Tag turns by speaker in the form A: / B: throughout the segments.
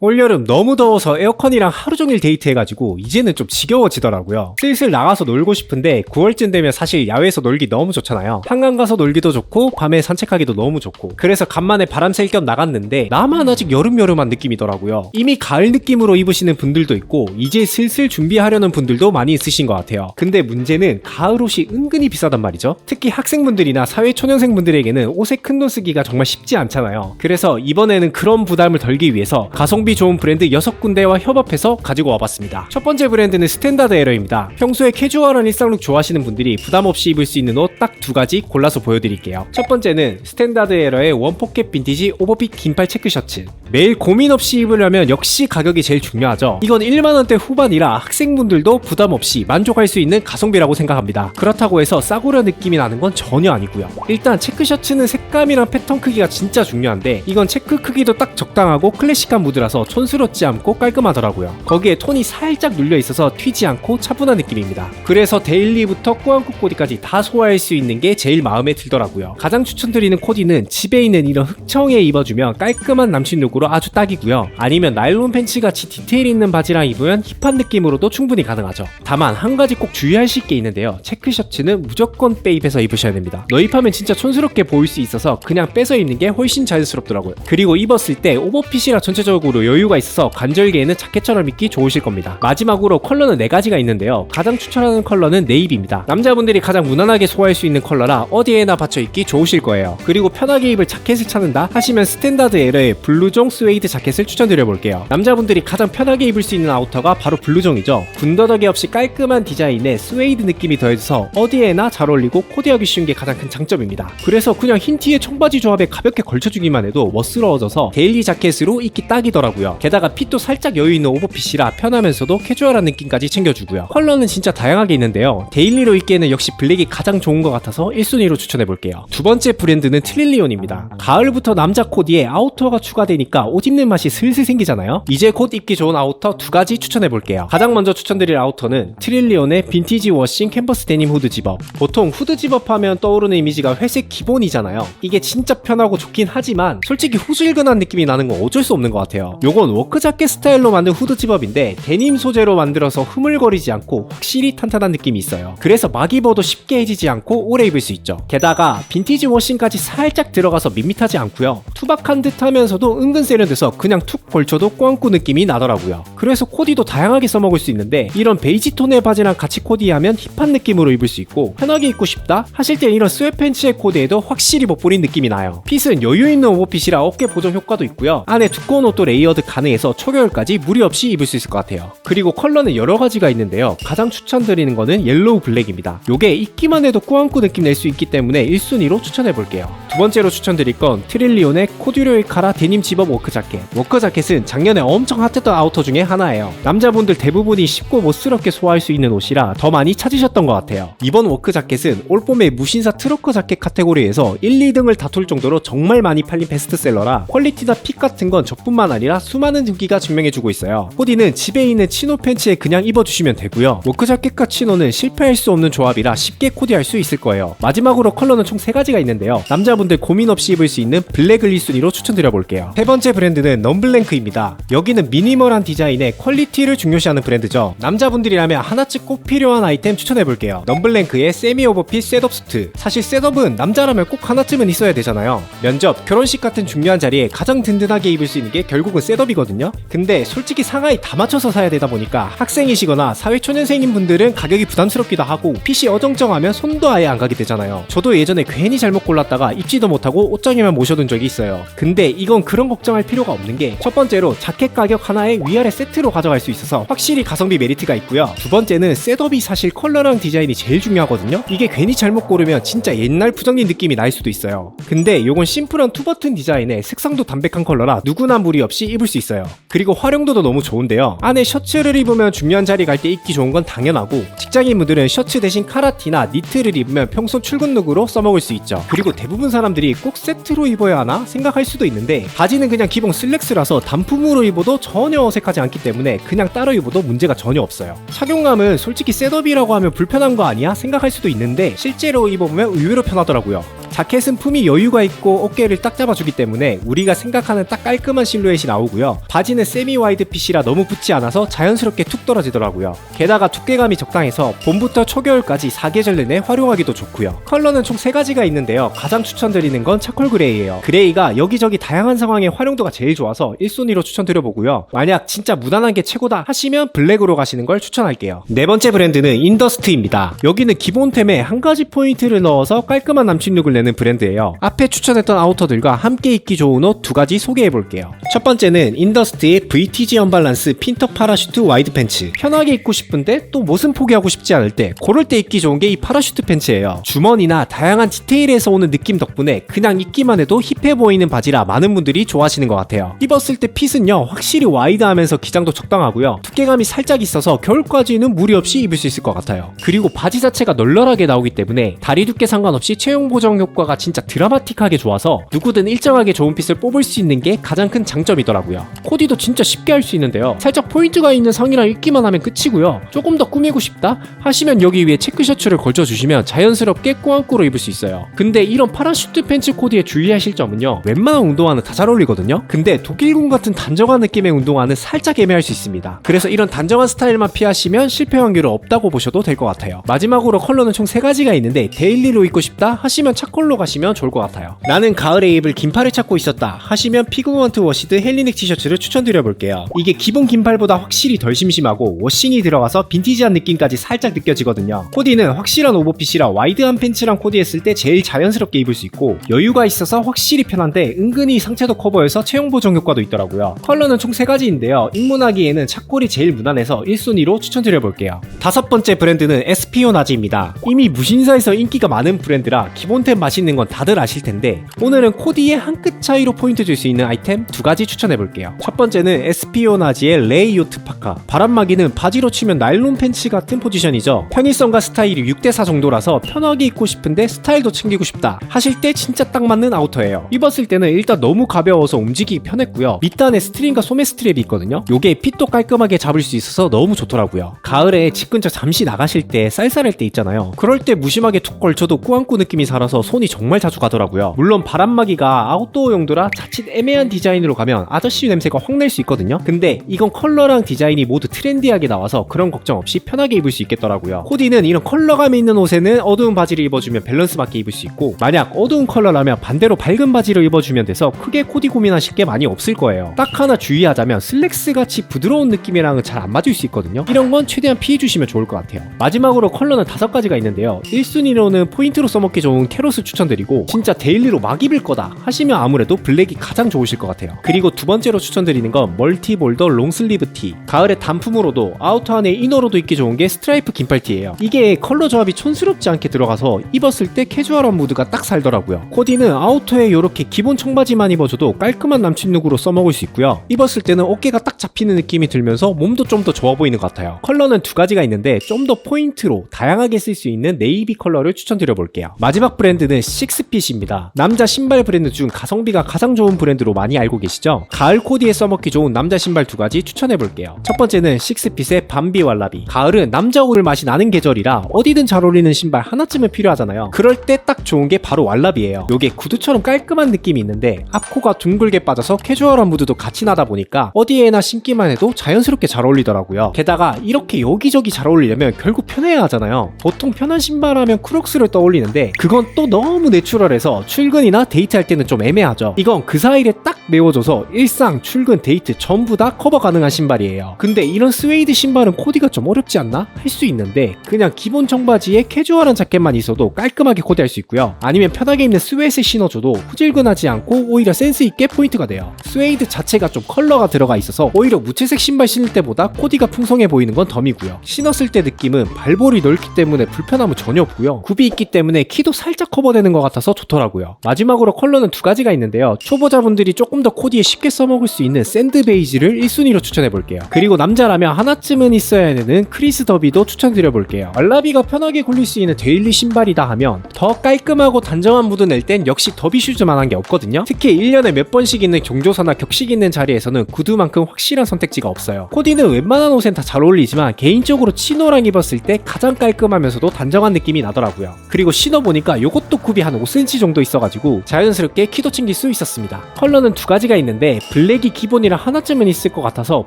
A: 올여름 너무 더워서 에어컨이랑 하루 종일 데이트해가지고 이제는 좀 지겨워지더라고요. 슬슬 나가서 놀고 싶은데 9월쯤 되면 사실 야외에서 놀기 너무 좋잖아요. 한강 가서 놀기도 좋고 밤에 산책하기도 너무 좋고 그래서 간만에 바람 쐴 겸 나갔는데 나만 아직 여름여름한 느낌이더라고요. 이미 가을 느낌으로 입으시는 분들도 있고 이제 슬슬 준비하려는 분들도 많이 있으신 것 같아요. 근데 문제는 가을 옷이 은근히 비싸단 말이죠. 특히 학생분들이나 사회초년생분들에게는 옷에 큰 돈 쓰기가 정말 쉽지 않잖아요. 그래서 이번에는 그런 부담을 덜기 위해서 가성비 좋은 브랜드 6군데와 협업해서 가지고 와봤습니다. 첫 번째 브랜드는 스탠다드 에러입니다. 평소에 캐주얼한 일상룩 좋아하시는 분들이 부담 없이 입을 수 있는 옷 딱 두 가지 골라서 보여드릴게요. 첫 번째는 스탠다드 에러의 원포켓 빈티지 오버핏 긴팔 체크 셔츠. 매일 고민 없이 입으려면 역시 가격이 제일 중요하죠. 이건 1만원대 후반이라 학생분들도 부담 없이 만족할 수 있는 가성비라고 생각합니다. 그렇다고 해서 싸구려 느낌이 나는 건 전혀 아니고요. 일단 체크 셔츠는 색감이랑 패턴 크기가 진짜 중요한데 이건 체크 크기도 딱 적당하고 클래식한 무드라서 촌스럽지 않고 깔끔하더라고요. 거기에 톤이 살짝 눌려 있어서 튀지 않고 차분한 느낌입니다. 그래서 데일리부터 꾸안꾸 코디까지 다 소화할 수 있는 게 제일 마음에 들더라고요. 가장 추천드리는 코디는 집에 있는 이런 흑청에 입어주면 깔끔한 남친 룩으로 아주 딱이고요. 아니면 나일론 팬츠 같이 디테일 있는 바지랑 입으면 힙한 느낌으로도 충분히 가능하죠. 다만 한 가지 꼭 주의하실 게 있는데요. 체크 셔츠는 무조건 빼입해서 입으셔야 됩니다. 너입하면 진짜 촌스럽게 보일 수 있어서 그냥 빼서 입는 게 훨씬 자연스럽더라고요. 그리고 입었을 때 오버핏이라 전체적으로 여유가 있어서 관절기에는 자켓처럼 입기 좋으실 겁니다. 마지막으로 컬러는 4가지가 있는데요. 가장 추천하는 컬러는 네이비입니다. 남자분들이 가장 무난하게 소화할 수 있는 컬러라 어디에나 받쳐 입기 좋으실 거예요. 그리고 편하게 입을 자켓을 찾는다 하시면 스탠다드 에러의 블루종 스웨이드 자켓을 추천드려 볼게요. 남자분들이 가장 편하게 입을 수 있는 아우터가 바로 블루종이죠. 군더더기 없이 깔끔한 디자인에 스웨이드 느낌이 더해져서 어디에나 잘 어울리고 코디하기 쉬운 게 가장 큰 장점입니다. 그래서 그냥 흰 티에 청바지 조합에 가볍게 걸쳐주기만 해도 멋스러워져서 데일리 자켓으로 입기 딱이더라고요. 게다가 핏도 살짝 여유 있는 오버핏이라 편하면서도 캐주얼한 느낌까지 챙겨주고요. 컬러는 진짜 다양하게 있는데요. 데일리로 입기에는 역시 블랙이 가장 좋은 것 같아서 1순위로 추천해볼게요. 두 번째 브랜드는 트릴리온입니다. 가을부터 남자 코디에 아우터가 추가되니까 옷 입는 맛이 슬슬 생기잖아요. 이제 곧 입기 좋은 아우터 두 가지 추천해볼게요. 가장 먼저 추천드릴 아우터는 트릴리온의 빈티지 워싱 캔버스 데님 후드 집업. 보통 후드 집업 하면 떠오르는 이미지가 회색 기본이잖아요. 이게 진짜 편하고 좋긴 하지만 솔직히 후질근한 느낌이 나는 건 어쩔 수 없는 것 같아요. 요건 워크 자켓 스타일로 만든 후드 집업인데 데님 소재로 만들어서 흐물거리지 않고 확실히 탄탄한 느낌이 있어요. 그래서 막 입어도 쉽게 해지지 않고 오래 입을 수 있죠. 게다가 빈티지 워싱까지 살짝 들어가서 밋밋하지 않고요. 투박한 듯 하면서도 은근 세련돼서 그냥 툭 걸쳐도 꽝꾸 느낌이 나더라고요. 그래서 코디도 다양하게 써먹을 수 있는데 이런 베이지 톤의 바지랑 같이 코디하면 힙한 느낌으로 입을 수 있고 편하게 입고 싶다 하실 때 이런 스웨팬츠의 코디에도 확실히 못부린 느낌이 나요. 핏은 여유 있는 오버핏이라 어깨 보정 효과도 있고요. 안에 두꺼운 옷도 레이어 드 가능해서 초겨울까지 무리 없이 입을 수 있을 것 같아요. 그리고 컬러는 여러 가지가 있는데요. 가장 추천드리는 거는 옐로우 블랙입니다. 요게 입기만 해도 꾸안꾸 느낌 낼 수 있기 때문에 1순위로 추천해 볼게요. 두 번째로 추천드릴 건 트릴리온의 코듀로이 카라 데님 집업 워크 자켓. 워크 자켓은 작년에 엄청 핫했던 아우터 중에 하나예요. 남자분들 대부분이 쉽고 멋스럽게 소화할 수 있는 옷이라 더 많이 찾으셨던 것 같아요. 이번 워크 자켓은 올봄의 무신사 트로커 자켓 카테고리에서 1, 2등을 다툴 정도로 정말 많이 팔린 베스트셀러라 퀄리티나 핏 같은 건 저뿐만 아니라 수많은 후기가 증명해주고 있어요. 코디는 집에 있는 치노 팬츠에 그냥 입어주시면 되고요. 워크 자켓과 치노는 실패할 수 없는 조합이라 쉽게 코디할 수 있을 거예요. 마지막으로 컬러는 총 3가지가 있는데요. 남자분들 고민 없이 입을 수 있는 블랙을 1순위로 추천드려 볼게요. 세 번째 브랜드는 넘블랭크입니다. 여기는 미니멀한 디자인에 퀄리티를 중요시하는 브랜드죠. 남자분들이라면 하나쯤 꼭 필요한 아이템 추천해 볼게요. 넘블랭크의 세미 오버핏 셋업 수트. 사실 셋업은 남자라면 꼭 하나쯤은 있어야 되잖아요. 면접, 결혼식 같은 중요한 자리에 가장 든든하게 입을 수 있는 게 결국은 셋업 이거든요. 근데 솔직히 상하이 다 맞춰서 사야 되다 보니까 학생이시거나 사회초년생인 분들은 가격이 부담스럽기도 하고 핏이 어정쩡하면 손도 아예 안 가게 되잖아요. 저도 예전에 괜히 잘못 골랐다가 입지도 못하고 옷장에만 모셔둔 적이 있어요. 근데 이건 그런 걱정할 필요가 없는 게 첫 번째로 자켓 가격 하나에 위아래 세트로 가져갈 수 있어서 확실히 가성비 메리트가 있고요. 두 번째는 셋업이 사실 컬러랑 디자인이 제일 중요하거든요. 이게 괜히 잘못 고르면 진짜 옛날 부정린 느낌이 날 수도 있어요. 근데 요건 심플한 투버튼 디자인에 색상도 담백한 컬러라 누구나 무리 없이 입을 수 있어요. 그리고 활용도도 너무 좋은데요. 안에 셔츠를 입으면 중요한 자리 갈 때 입기 좋은 건 당연하고 직장인분들은 셔츠 대신 카라티나 니트를 입으면 평소 출근룩으로 써먹을 수 있죠. 그리고 대부분 사람들이 꼭 세트로 입어야 하나 생각할 수도 있는데 바지는 그냥 기본 슬랙스라서 단품으로 입어도 전혀 어색하지 않기 때문에 그냥 따로 입어도 문제가 전혀 없어요. 착용감은 솔직히 셋업이라고 하면 불편한 거 아니야? 생각할 수도 있는데 실제로 입어보면 의외로 편하더라고요. 자켓은 품이 여유가 있고 어깨를 딱 잡아주기 때문에 우리가 생각하는 딱 깔끔한 실루엣이 나오고요. 바지는 세미 와이드 핏이라 너무 붙지 않아서 자연스럽게 툭 떨어지더라고요. 게다가 두께감이 적당해서 봄부터 초겨울까지 4계절 내내 활용하기도 좋고요. 컬러는 총 3가지가 있는데요. 가장 추천드리는 건 차콜 그레이예요. 그레이가 여기저기 다양한 상황에 활용도가 제일 좋아서 1순위로 추천드려보고요. 만약 진짜 무난한 게 최고다 하시면 블랙으로 가시는 걸 추천할게요. 네 번째 브랜드는 인더스트입니다. 여기는 기본템에 한 가지 포인트를 넣어서 깔끔한 남친룩을 내는 브랜드예요. 앞에 추천했던 아우터들과 함께 입기 좋은 옷 두 가지 소개해 볼게요. 첫 번째는 인더스트의 VTG 언발란스 핀터 파라슈트 와이드 팬츠. 편하게 입고 싶은데 또 옷은 포기하고 싶지 않을 때 고를 때 입기 좋은 게 이 파라슈트 팬츠예요. 주머니나 다양한 디테일에서 오는 느낌 덕분에 그냥 입기만 해도 힙해 보이는 바지라 많은 분들이 좋아하시는 것 같아요. 입었을 때 핏은요 확실히 와이드하면서 기장도 적당하고요. 두께감이 살짝 있어서 겨울까지는 무리 없이 입을 수 있을 것 같아요. 그리고 바지 자체가 널널하게 나오기 때문에 다리 두께 상관없이 체형 보정 효과가 진짜 드라마틱하게 좋아서 누구든 일정하게 좋은 핏을 뽑을 수 있는 게 가장 큰 장점이더라고요. 코디도 진짜 쉽게 할 수 있는데요. 살짝 포인트가 있는 상이랑 입기만 하면 끝이고요. 조금 더 꾸미고 싶다 하시면 여기 위에 체크 셔츠를 걸쳐주시면 자연스럽게 꾸안꾸로 입을 수 있어요. 근데 이런 파라슈트 팬츠 코디에 주의하실 점은요. 웬만한 운동화는 다 잘 어울리거든요. 근데 독일군 같은 단정한 느낌의 운동화는 살짝 애매할 수 있습니다. 그래서 이런 단정한 스타일만 피하시면 실패 확률은 없다고 보셔도 될 것 같아요. 마지막으로 컬러는 총 3가지가 있는데 데일리로 입고 싶다 하시면 차콜 로 가시면 좋을 것 같아요. 나는 가을에 입을 긴팔을 찾고 있었다 하시면 피그먼트 워시드 헬리넥 티셔츠를 추천드려 볼게요. 이게 기본 긴팔보다 확실히 덜 심심하고 워싱이 들어가서 빈티지한 느낌까지 살짝 느껴지거든요. 코디는 확실한 오버핏이라 와이드한 팬츠랑 코디했을 때 제일 자연스럽게 입을 수 있고 여유가 있어서 확실히 편한데 은근히 상체도 커버해서 체형 보정 효과도 있더라고요. 컬러는 총 3가지인데요. 입문하기에는 착골이 제일 무난해서 1순위로 추천드려 볼게요. 다섯 번째 브랜드는 에스피오나지입니다. 이미 무신사에서 인기가 많은 브랜드라 기본템 맛있는 건 다들 아실 텐데 오늘은 코디의 한 끗 차이로 포인트 줄 수 있는 아이템 두 가지 추천해 볼게요. 첫 번째는 에스피오나지의 레이 요트 파카. 바람막이는 바지로 치면 나일론 팬츠 같은 포지션이죠. 편의성과 스타일이 6대4 정도라서 편하게 입고 싶은데 스타일도 챙기고 싶다 하실 때 진짜 딱 맞는 아우터예요. 입었을 때는 일단 너무 가벼워서 움직이기 편했고요. 밑단에 스트링과 소매 스트랩이 있거든요. 요게 핏도 깔끔하게 잡을 수 있어서 너무 좋더라고요. 가을에 집 근처 잠시 나가실 때 쌀쌀할 때 있잖아요. 그럴 때 무심하게 툭 걸쳐도 꾸안꾸 느낌이 살아서 손이 정말 자주 가더라고요. 물론 바람막이가 아웃도어 용도라 자칫 애매한 디자인으로 가면 아저씨 냄새가 확 낼 수 있거든요. 근데 이건 컬러랑 디자인이 모두 트렌디하게 나와서 그런 걱정 없이 편하게 입을 수 있겠더라고요. 코디는 이런 컬러감이 있는 옷에는 어두운 바지를 입어주면 밸런스 맞게 입을 수 있고 만약 어두운 컬러라면 반대로 밝은 바지를 입어주면 돼서 크게 코디 고민하실 게 많이 없을 거예요. 딱 하나 주의하자면 슬랙스 같이 부드러운 느낌이랑은 잘 안 맞을 수 있거든요. 이런 건 최대한 피해 주시면 좋을 것 같아요. 마지막으로 컬러는 다섯 가지가 있는데요. 1순위로는 포인트로 써먹기 좋은 캐롯을 추천드리고 진짜 데일리로 막 입을 거다 하시면 아무래도 블랙이 가장 좋으실 것 같아요. 그리고 두 번째로 추천드리는 건 멀티볼더 롱슬리브 티. 가을에 단품으로도 아우터 안에 이너로도 입기 좋은 게 스트라이프 긴팔티예요. 이게 컬러 조합이 촌스럽지 않게 들어가서 입었을 때 캐주얼한 무드가 딱 살더라고요. 코디는 아우터에 이렇게 기본 청바지만 입어줘도 깔끔한 남친 룩으로 써먹을 수 있고요. 입었을 때는 어깨가 딱 잡히는 느낌이 들면서 몸도 좀 더 좋아 보이는 것 같아요. 컬러는 두 가지가 있는데 좀 더 포인트로 다양하게 쓸 수 있는 네이비 컬러를 추천드려 볼게요. 마지막 브랜드는 식스핏입니다. 남자 신발 브랜드 중 가성비가 가장 좋은 브랜드로 많이 알고 계시죠? 가을 코디에 써먹기 좋은 남자 신발 두 가지 추천해 볼게요. 첫 번째는 식스핏의 밤비 왈라비. 가을은 남자 옷을 맛이 나는 계절이라 어디든 잘 어울리는 신발 하나쯤은 필요하잖아요. 그럴 때 딱 좋은 게 바로 왈라비예요. 요게 구두처럼 깔끔한 느낌이 있는데 앞코가 둥글게 빠져서 캐주얼한 무드도 같이 나다 보니까 어디에나 신기만 해도 자연스럽게 잘 어울리더라고요. 게다가 이렇게 여기저기 잘 어울리려면 결국 편해야 하잖아요. 보통 편한 신발 하면 크록스를 떠올리는데 그건 또 너무 내추럴해서 출근이나 데이트할 때는 좀 애매하죠. 이건 그 사이에 딱 메워줘서 일상, 출근, 데이트 전부 다 커버 가능한 신발이에요. 근데 이런 스웨이드 신발은 코디가 좀 어렵지 않나? 할 수 있는데 그냥 기본 청바지에 캐주얼한 자켓만 있어도 깔끔하게 코디할 수 있고요. 아니면 편하게 입는 스웨트을 신어줘도 후질근하지 않고 오히려 센스 있게 포인트가 돼요. 스웨이드 자체가 좀 컬러가 들어가 있어서 오히려 무채색 신발 신을 때보다 코디가 풍성해 보이는 건 덤이고요. 신었을 때 느낌은 발볼이 넓기 때문에 불편함은 전혀 없고요. 굽이 있기 때문에 키도 살짝 커버 되는 것 같아서 좋더라고요. 마지막으로 컬러는 두 가지가 있는데요. 초보자분들이 조금 더 코디에 쉽게 써먹을 수 있는 샌드 베이지를 1순위로 추천해 볼게요. 그리고 남자라면 하나쯤은 있어야 되는 크리스 더비도 추천드려 볼게요. 알라비가 편하게 굴릴 수 있는 데일리 신발이다 하면 더 깔끔하고 단정한 무드 낼 땐 역시 더비 슈즈만한 게 없거든요. 특히 1년에 몇 번씩 있는 경조사나 격식 있는 자리에서는 구두만큼 확실한 선택지가 없어요. 코디는 웬만한 옷엔 다 잘 어울리지만 개인적으로 치노랑 입었을 때 가장 깔끔하면서도 단정한 느낌이 나더라고요. 그리고 신어보니까 이것도 배꼽이 한 5cm 정도 있어가지고 자연스럽게 키도 챙길 수 있었습니다. 컬러는 두 가지가 있는데 블랙이 기본이라 하나쯤은 있을 것 같아서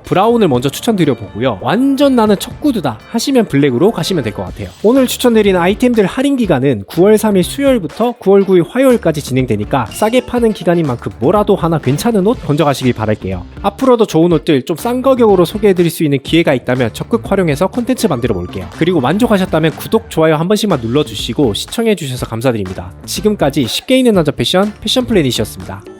A: 브라운을 먼저 추천드려보고요. 완전 나는 첫 구두다 하시면 블랙으로 가시면 될 것 같아요. 오늘 추천드리는 아이템들 할인 기간은 9월 3일 수요일부터 9월 9일 화요일까지 진행되니까 싸게 파는 기간인 만큼 뭐라도 하나 괜찮은 옷 건져가시길 바랄게요. 앞으로도 좋은 옷들 좀 싼 가격으로 소개해드릴 수 있는 기회가 있다면 적극 활용해서 콘텐츠 만들어 볼게요. 그리고 만족하셨다면 구독, 좋아요 한 번씩만 눌러주시고 시청해주셔서 감사드립니다. 지금까지 쉽게 있는 남자 패션 패션 플래닛이었습니다.